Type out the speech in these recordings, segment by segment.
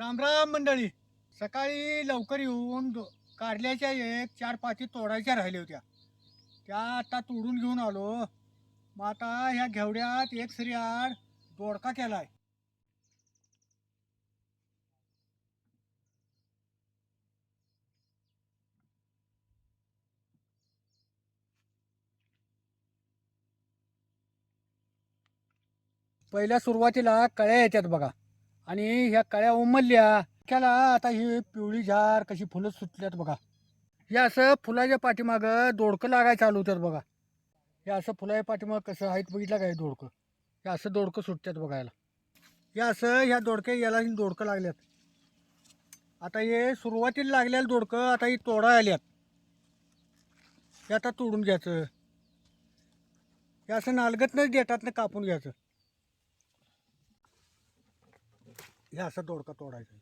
रामराम मंडळी. सकाळी लवकर येऊन दो कारल्याच्या एक चार पाती तोडायच्या राहिल्या होत्या. त्या आता तोडून घेऊन आलो. मग आता ह्या घेवड्यात एक सरी आड दोडका केलाय. पहिल्या सुरुवातीला कळ्या येतात बघा. आणि ह्या काळ्या उमलल्या त्याला आता ही पिवळी झार कशी फुलं सुटल्यात बघा. हे असं फुलाच्या पाठीमागं दोडकं लागायला चालू होतात बघा. हे असं फुलाच्या पाठीमागं कसं आहेत बघितलं काय दोडकं? हे असं दोडकं सुटतात बघायला. हे असं ह्या दोडक्या याला दोडकं लागल्यात. आता हे सुरुवातीला लागलेलं दोडकं आता ही तोडा आल्यात. हे आता तोडून घ्यायचं. हे असं नालगतनंच देठातनं कापून घ्यायचं. हे असं दोडका तोडायचं.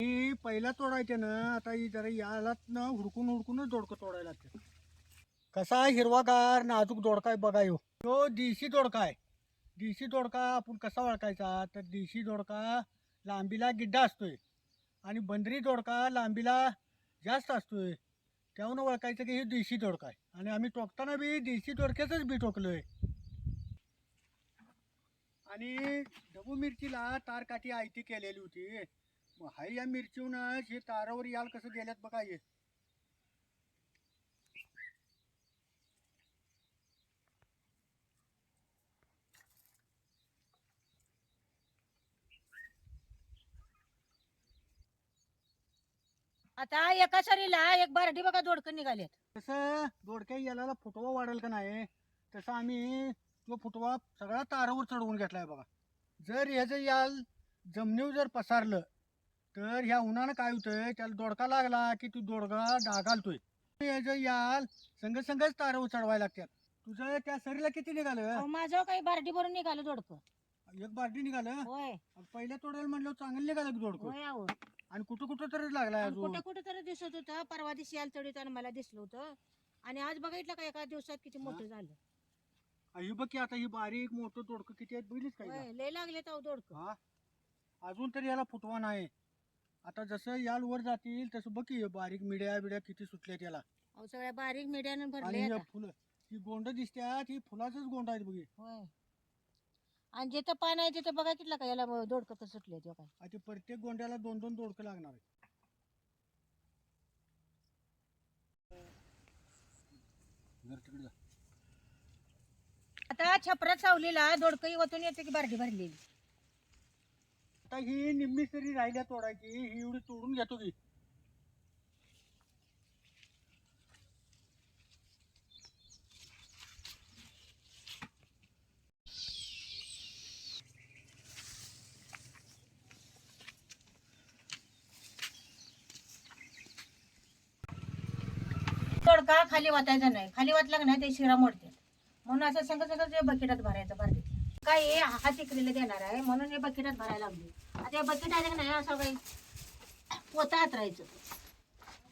ही पहिला तोडायचे ना आता ही जरा यालाच ना हुडकून हुडकूनच दोडकं तोडायला लागते. कसा हिरवागार नाजूक दोडका आहे बघा तो देशी दोडका आहे. देशी दोडका आपण कसा ओळखायचा? तर देशी दोडका लांबीला गिड्डा असतोय आणि बंदरी दोडका लांबीला जास्त असतोय. त्याहून ओळखायचं की हे देशी दोडका आहे. आणि आम्ही टोकताना बी देशी दोडक्याचंच बी टोकलो आहे आणि ढबू मिरचीला तारकाठी आयती केलेली होती. मग हाय या मिरचीहूनच हे तारावर याल कसं गेल्यात बघा हे. आता एका सरीला एक बारडी बघा दोडकं निघालेत. तसं दोडक्या याला फुटवा वाढेल का नाही तसं आम्ही तो फुटवा सगळा तारावर चढवून घेतलाय बघा. जर ह्याचं याल जमिनीवर जर पसारलं तर ह्या उन्हानं काय होतंय त्याला दोडका लागला की तू दोडका डागालतोय ह्याचं याल संग संगच तारावर चढवायला लागतात तुझं त्या सरीला किती निघालं? अहो, माझं काही बारडी भरून निघालं दोडकं. एक बारडी निघालं? होय. पहिल्या तोड्याला म्हणलं चांगलं निघालं की दोडकं. होय अहो. आणि कुठं कुठं तरी लागलाय आणि अजून. कुठं कुठं तरी दिसत होतं. परवा दिवशी याल तडीत मला दिसलं होतं. आणि आज बघितलं का एका दिवसात किती मोठं झालं. ही बघ की आता ही बारीक मोठं दोडकं किती आहेत बघितलीच काय होय लय लागले तर दोडकं. हा? अजून तरी याला फुटवा नाही. आता जसं याल वर जातील तसं बघ की हे बारीक मिड्या बिड्या किती सुटल्या त्याला अहो सगळ्या बारीक मिडियानं भरले आणि हे आता. फुलं ही गोंड दिसत्यात ही फुलाचंच गोंड आहेत बघी होय. आणि जिथं पान आहे तिथं बघा कितलं का याला दोडकं तर सुटले ते काय. आता ते प्रत्येक गोंड्याला दोन दोन दोडकं लागणार आहे घर तिकडे जा. आता छपरात सावलीला दोडकं वतून येते की बारडी भरलेली? आता ही निम्मी तरी राहिल्या तोडायची ही एवढी तोडून घेतो की. का खाली वाटायचा नाही. खाली वाटला का नाही ते शिरा मोडते म्हणून असं संग संग ते बकेटात भरायचं बारडी काय हे? हात इकडे देणार आहे. म्हणून हे बकेटात भरायला लागले. आता हे बकेट आलं का नाही असं काही पोता हातरायचं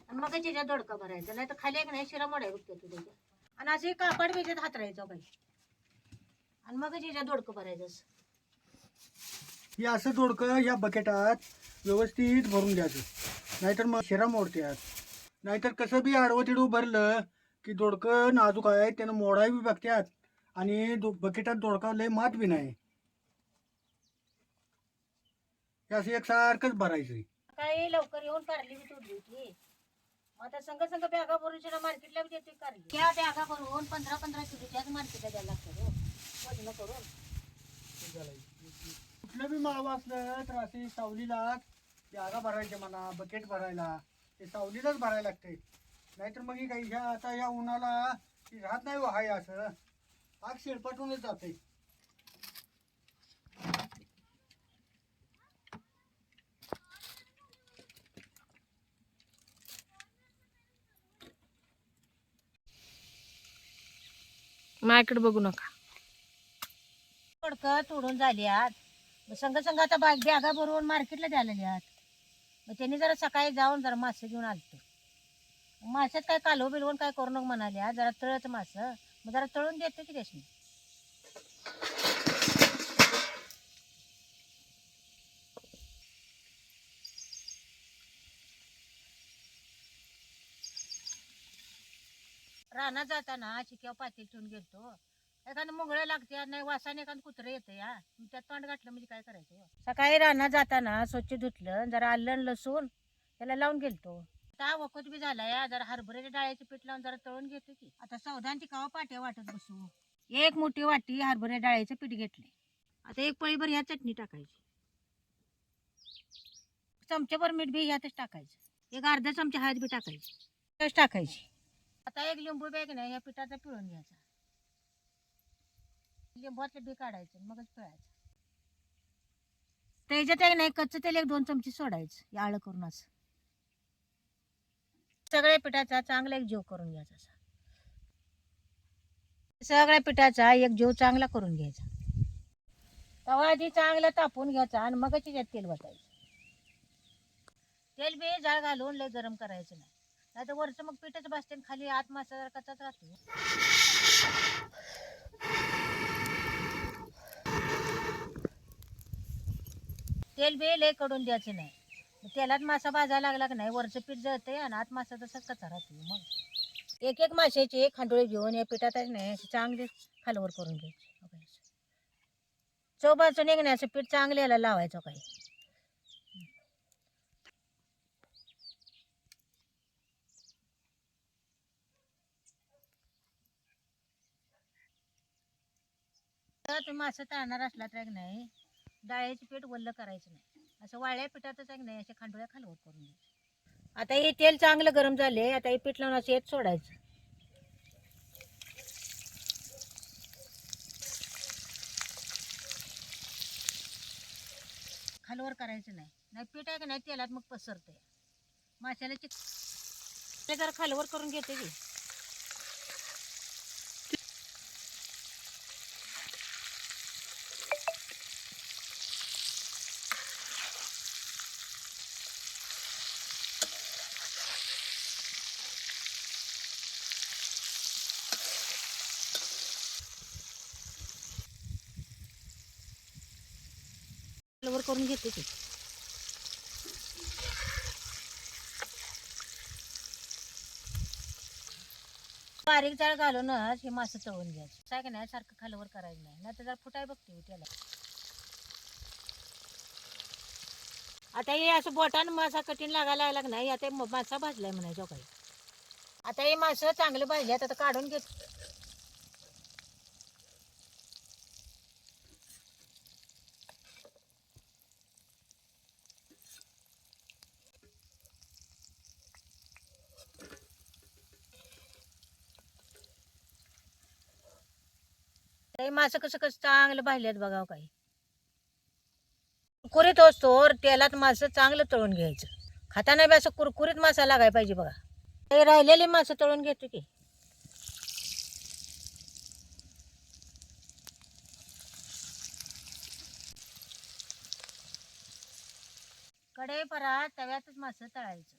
आणि मग त्याच्यात दोडका भरायचं. नाही तर खाली एक नाही शिरा मोडाय बघते तू त्याच्या. आणि असं कापड कापड हात राहायचं काही आणि मग त्याच्यात दोडकं भरायचं असं. हे असं दोडकं या बकेटात व्यवस्थित भरून द्यायचं. नाहीतर मग शिरा मोडते आज नाहीतर कसं बी आडवं तिडवं भरलं की दोडकं नाजूक आहे त्यानं मोडाय बी बघत्यात आणि दो बकेटात दोडका लय मात बी नाही. हे असं एकसारखंच भरायचं सकाळी लवकर येऊन कारली बी तोडली होती मग आता संघ संघ बॅगा भरून मार्केटला बी देते कारली त्या बॅगा भरून पंधरा पंधरा किलोच्याच मार्केटला द्यायला लागतं हो. वजन करून. कुठलं बी माळवं असलं तर असे सावलीला जागा भरायच्या म्हणा बकेट भरायला. ते सावलीलाच भरायला लागते नाहीतर मग ही काही ह्या आता ह्या उन्हाला ती राहत नाही हो हाय असं. आग शिरपटूनच जाते माझ्याकडे बघू नका. पडकं तोडून झाली आत. संघ संघ आता बाग बॅगा भरून मार्केटला द्यायला आल्यात मग त्यांनी जरा सकाळी जाऊन जरा मासे घेऊन आलतो. माशात काय कालव बिलवून काय करू नको म्हणाल्या जरा तळत मास. मग जरा तळून देते की रेशमी रानात जाताना चिक्याव पातेल ठेवून गेलतो. एखादं मुंगळं लागते नाही वासाने एखादं कुत्रं येतं या. त्यात तोंड घातलं म्हणजे काय करायचं हो? सकाळी रानात जाताना स्वच्छ धुतलं जरा आलं लसूण त्याला लावून गेलतो. आता वखत बी झाला या. जरा हरभऱ्याच्या डाळ्याचं पीठ लावून जरा तळून घेतो की. आता सावधानची कावा पाट्या वाटत बसू. एक मोठी वाटी हरभऱ्या डाळ्याचं पीठ घेतले आता एक पळीभर ह्या चटणी टाकायची. चमच्याभर मीठ बी ह्यातच टाकायचं. एक अर्धा चमचा हळद बी टाकायची. त्याच टाकायची. आता एक लिंबू बॅग नाही या पिठाचा पिळून घ्यायचा. लिंबाचं बी काढायचं मगच पिळायचं त्याच्यात एक नाही कच्चं तेल एक दोन चमचे सोडायचं आळं करून सगळ्या पिठाचा चांगला एक जीव करून घ्यायचा असा. सगळ्या पिठाचा एक जीव चांगला करून घ्यायचा. तवा आधी चांगला तापून घ्यायचा आणि मगच त्याच्यात तेल वाटायचं तेल बी जाळ घालून लय गरम करायचं नाही. नाही तर वरचं मग पिठच बसते खाली आत मासा जर कचाच राहतो. तेल बी लयकडून द्यायचं नाही. मग तेलात मासा भाजायला लागला की नाही वरचं पीठ जळतंय आणि आत मासा तसाच कचा राहतो मग. एक एक माश्याची एक खांडोळी घेऊन या पिठात नाही अशी चांगली खालवर करून घ्यायची. चौबाचं चौबाजून निघण्याचं पीठ चांगल्याला लावायचं काही. मासा तुम्ही तळणार असला तर एक नाही. डाळीचं पीठ वल्ल करायचं नाही. असं वाळ्या पिठातच एक नाही असे खांडोळ्या खालवर करून घ्यायचे आता हे तेल चांगलं गरम झाले आता हे पीठ लावून असं येत सोडायचं. खालवर करायचं नाही. नाही पीठ आहे का नाही तेलात मग पसरते माशाला चिक जरा खालवर करून घेते की. खालवर करून घेते की बारीक जाळ घालूनच हे मासे तळून घ्यायचे. काय की नाही सारखं खालवर करायचं नाही. नाही तर जरा फुटाय बघते त्याला. आता हे असं बोटानं मासा कठीण लागायला लागला नाही आता मासा भाजलाय म्हणायचं काही. आता हे मासं चांगलं भाजले आता काढून घेत हे मासं कसं कसं चांगलं भाजल्यात बघावं हो काही. कुरकुरीत असतो तेलात मासं चांगलं तळून घ्यायचं. खाताना बी असं कुरकुरीत मासा लागायला पाहिजे बघा. हे राहिलेले मासं तळून घेतो की. कढई परा तव्यातच मासं तळायचं.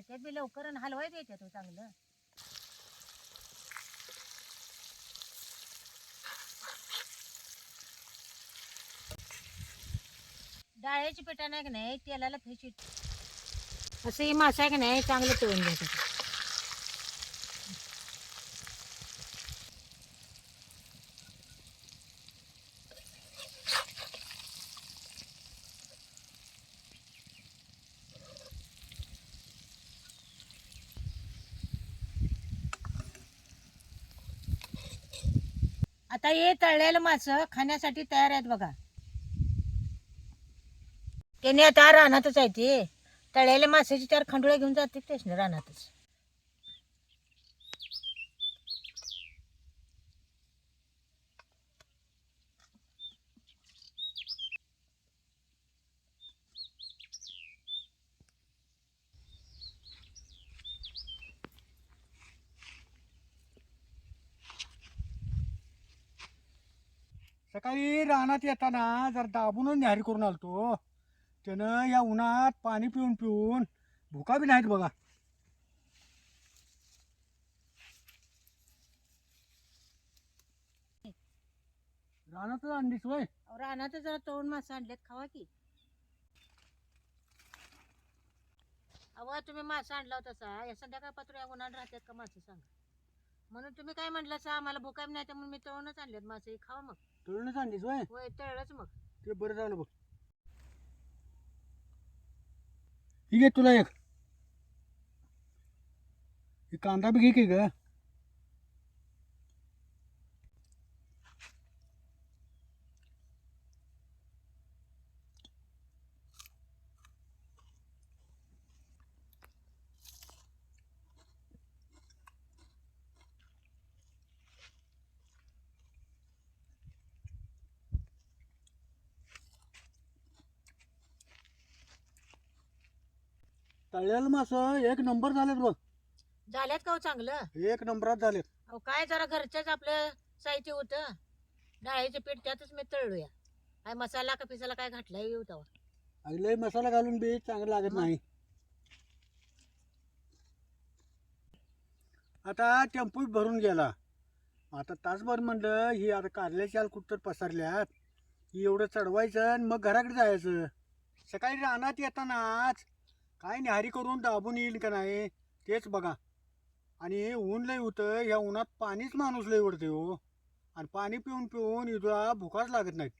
ते बी लवकर आणि हलवायचं येते तो चांगलं. डाळ्याची पिठा नाही का नाही तेलाला फेशी. असं हे मासा आहे का नाही चांगलं तळून घ्यायचं. आता हे तळलेलं मासं खाण्यासाठी तयार आहेत बघा. त्याने आता रानातच आहे ते. तळ्याला माशाची चार खंडोळ्या घेऊन जाते तेच ना रानातच. सकाळी रानात येताना जर दाबून न्याहारी करून आलतो. त्यानं या उन्हात पाणी पिऊन पिऊन भुका बी नाहीत बघा. रानातच अंडीच वय अहो, रानात जरा तळून मासे आणलेत खावा की. अहो तुम्ही मासा आणला होता सा. या संध्याकाळ पात्र या उन्हात राहतात का मासे सांगा. म्हणून तुम्ही काय म्हणलं सा आम्हाला भुकाय नाही तर म्हणून मी तळूनच आणलेत मासे. खावा मग. तळूनच अंडीच वय होय तळलंच मग. ते बरं झालं बघ. ठीक आहे तुला एक. हे कांदा बी घे की ग. तळलेलं मासं एक नंबर झालेत बघ. झाल्यात का हो चांगलं? एक नंबरात झालेत. अहो काय जरा घरचंच आपलं साहित्य होतं डाळीचं पीठ त्यातच मी तळूया. काय मसाला का पिसाला काय घातलाय येऊ तेव्हा. लय मसाला घालून बी चांगलं लागत नाही. आता टेम्पो भरून गेला. आता तासभर म्हणलं ही आता कारल्याच्या कुठं पसरल्यात. ही एवढं चढवायचं आणि मग घराकडे जायचं. सकाळी रानात येतानाच काय न्याहारी करून दाबून येईल का नाही तेच बघा. आणि ऊन लय होतं ह्या उन्हात पाणीच माणूस लय उडते हो. आणि पाणी पिऊन पिऊन इथं भुकाच लागत नाहीत.